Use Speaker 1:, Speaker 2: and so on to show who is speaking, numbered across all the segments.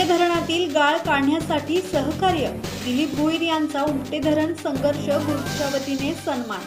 Speaker 1: उमटे धरणातील गाळ काढण्यासाठी सहकार्य. दिलीप भोईर यांचा उमटे धरण संघर्ष ग्रुपच्या वतीने सन्मान.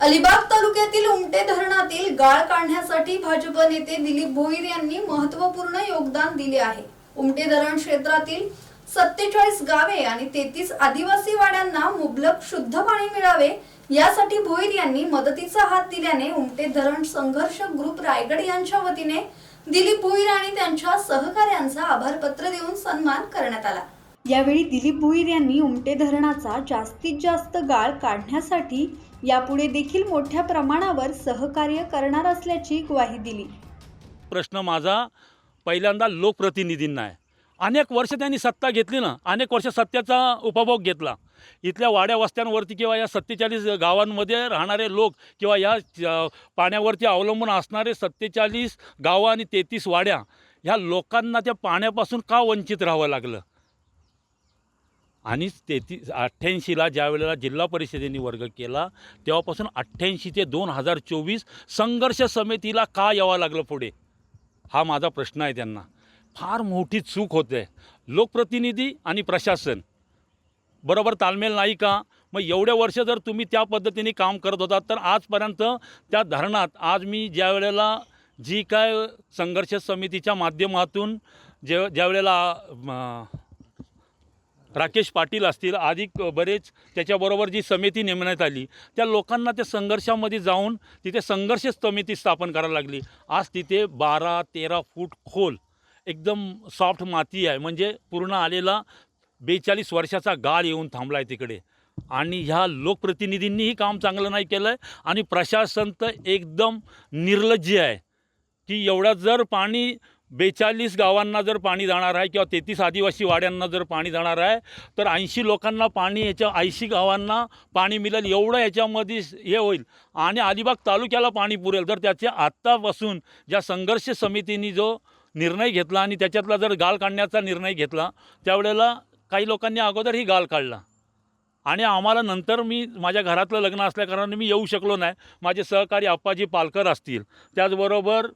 Speaker 1: अलिबाग तालुक्यातील उमटे धरणातील गाळ काढण्यासाठी भाजप नेते दिलीप भोईर यांनी महत्त्वपूर्ण योगदान दिले आहे. उमटे धरण क्षेत्रातील सत्तेचाळीस गावे आणि तेहतीस आदिवासी वाड्यांना मुबलक शुद्ध पाणी मिळावे यासाठी भोईर यांनी मदतीचा हात दिल्याने उमटे धरण संघर्ष ग्रुप रायगड यांच्या वतीने दिलीप भोईर आणि त्यांच्या सहकार्यांचा आभारपत्र देऊन सन्मान करण्यात आला. यावेळी दिलीप भोईर यांनी उमटे धरणाचा जास्तीत जास्त गाळ काढण्यासाठी यापुढे देखील मोठ्या प्रमाणावर सहकार्य करणार असल्याची ग्वाही दिली.
Speaker 2: प्रश्न माझा पहिल्यांदा लोकप्रतिनिधींना आहे. अनेक वर्ष त्यांनी सत्ता घेतली ना अनेक वर्ष सत्तेचा उपभोग घेतला. इथल्या वाड्या वस्त्यांवरती किंवा या सत्तेचाळीस गावांमध्ये राहणारे लोक किंवा या पाण्यावरती अवलंबून असणारे सत्तेचाळीस गावं आणि तेहतीस वाड्या ह्या लोकांना त्या पाण्यापासून का वंचित राहावं लागलं? आणि तेहतीस अठ्ठ्याऐंशीला ज्या वेळेला जिल्हा परिषदेने वर्ग केला तेव्हापासून अठ्ठ्याऐंशी ते दोन हजार चोवीस संघर्ष समितीला का यावं लागलं पुढे? हा माझा प्रश्न आहे त्यांना. फार मोठी चूक होते. लोकप्रतिनिधी आणि प्रशासन. बरोबर तालमेल नाही का? मग एवढे वर्ष जर तुम्ही त्या पद्धतीने काम करत होतात तर आजपर्यंत त्या धरणात आज मी ज्या वेळेला जी काय संघर्ष समितीच्या माध्यमातून जे ज्या वेळेला राकेश पाटील असतील आधी बरेच त्याच्याबरोबर जी समिती नेमण्यात आली त्या लोकांना त्या संघर्षामध्ये जाऊन तिथे संघर्ष समिती स्थापन करायला लागली. आज तिथे बारा तेरा फूट खोल एकदम सॉफ्ट माती आहे. म्हणजे पूर्ण आलेला बेचाळीस वर्षाचा गाळ येऊन थांबला आहे तिकडे. आणि ह्या लोकप्रतिनिधींनीही काम चांगलं नाही केलं आहे आणि प्रशासन तर एकदम निर्लज्ज आहे. की एवढं जर पाणी बेचाळीस गावांना जर पाणी जाणार आहे किंवा तेहतीस आदिवासी वाड्यांना जर पाणी जाणार आहे तर ऐंशी लोकांना पाणी याच्या ऐंशी गावांना पाणी मिळेल एवढं याच्यामध्ये हे होईल. आणि अलिबाग तालुक्याला पाणी पुरेल. तर त्याच्या आत्तापासून ज्या संघर्ष समितीने जो निर्णय घेतला आणि त्याच्यातला जर गाळ काढण्याचा निर्णय घेतला त्यावेळेला काही लोकांनी अगोदर ही गाळ काढला. आणि आम्हाला नंतर मी माझ्या घरातलं लग्न असल्याकारणाने मी येऊ शकलो नाही. माझे सहकारी आप्पाजी पालकर असतील. त्याचबरोबर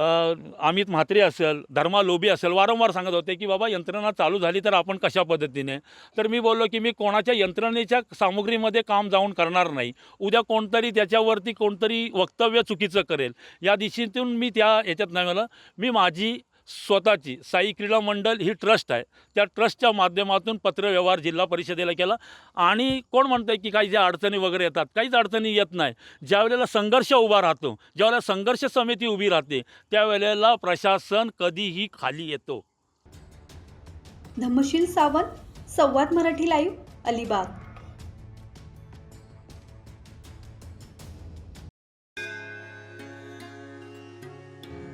Speaker 2: अमित म्हात्रे असेल धर्मा लोबी असेल वारंवार सांगत होते की बाबा यंत्रणा चालू झाली तर आपण कशा पद्धतीने? तर मी बोललो की मी कोणाच्या यंत्रणेच्या सामुग्रीमध्ये काम जाऊन करणार नाही. उद्या कोणतरी त्याच्यावरती कोणतरी वक्तव्य चुकीचं करेल. या दिशेतून मी त्या याच्यात नाही मला मी माझी स्वतःची साई क्रीडा मंडळ ही ट्रस्ट आहे. त्या ट्रस्टच्या माध्यमातून पत्रव्यवहार जिल्हा परिषदेला केला. आणि कोण म्हणतं की काही ज्या अडचणी वगैरे येतात काहीच अडचणी येत नाही. ज्या वेळेला संघर्ष उभा राहतो ज्यावेळेला संघर्ष समिती उभी राहते त्यावेळेला प्रशासन कधीही खाली येतो.
Speaker 1: धम्मशील सावंत संवाद मराठी लाईव्ह अलिबाग.